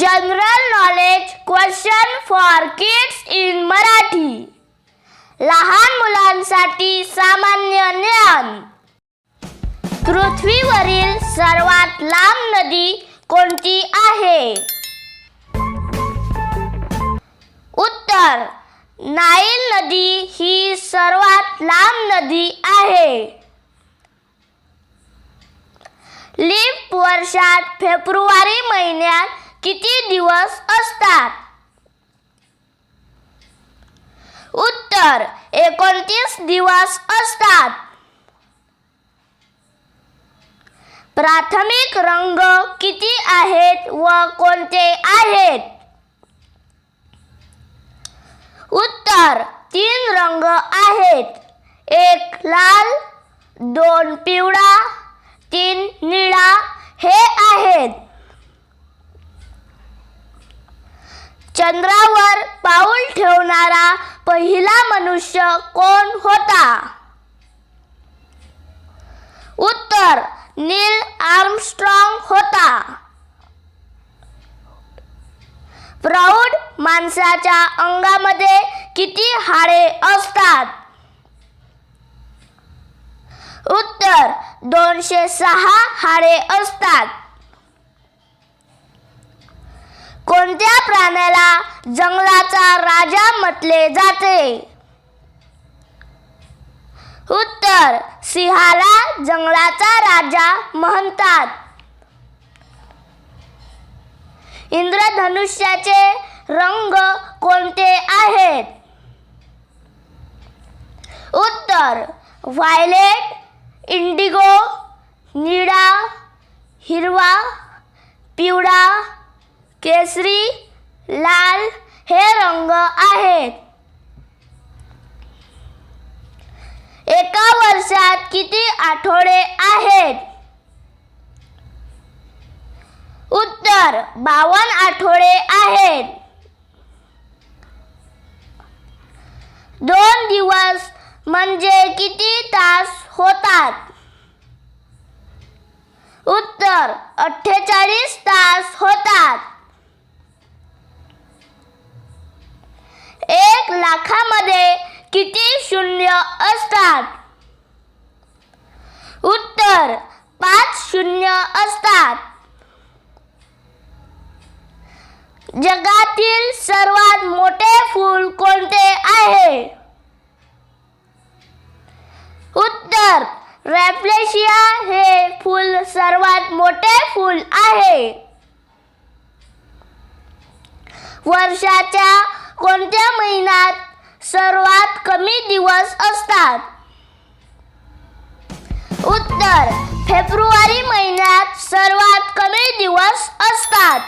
General knowledge question for kids in Marathi लहान मुलांसाठी सामान्य ज्ञान. पृथ्वीवरील सर्वात लांब नदी कोणती आहे? उत्तर नाईल नदी ही सर्वात लांब नदी आहे. लीप वर्षात फेब्रुवारी महिन्यात किती दिवस असतात? उत्तर एकोणतीस दिवस असतात. प्राथमिक रंग किती आहेत व कोणते आहेत? उत्तर तीन रंग आहेत. एक लाल दोन पिवळा तीन निळा हे आहेत. चंद्रावर पाऊल ठेवणारा पहिला मनुष्य कोण होता? उत्तर नील आर्मस्ट्रॉंग होता. प्रौढ माणसाच्या अंगामध्ये किती हाडे असतात? उत्तर दोनशे सहा हाडे असतात. कोणत्या प्राण्याला जंगलाचा राजा म्हटले जाते? उत्तर सिंहाला जंगलाचा राजा म्हणतात. इंद्रधनुष्याचे रंग कोणते आहेत? उत्तर व्हायलेट इंडिगो निळा हिरवा पिवळा केसरी लाल हे रंग आहेत. एका वर्षात किती आठवडे आहेत? उत्तर बावन आठवडे आहेत. दोन दिवस म्हणजे किती तास होतात? उत्तर अठ्ठेचाळीस तास होतात. किती शून्य असतात? उत्तर पाच शून्य असतात. जगातील सर्वात मोठे फूल कोणते आहे? उत्तर रॅफ्लेशिया हे फूल सर्वात मोठे फूल आहे. वर्षाच्या कोणत्या महिन्यात सर्वात कमी दिवस असतात. उत्तर फेब्रुवारी महिन्यात सर्वात कमी दिवस असतात.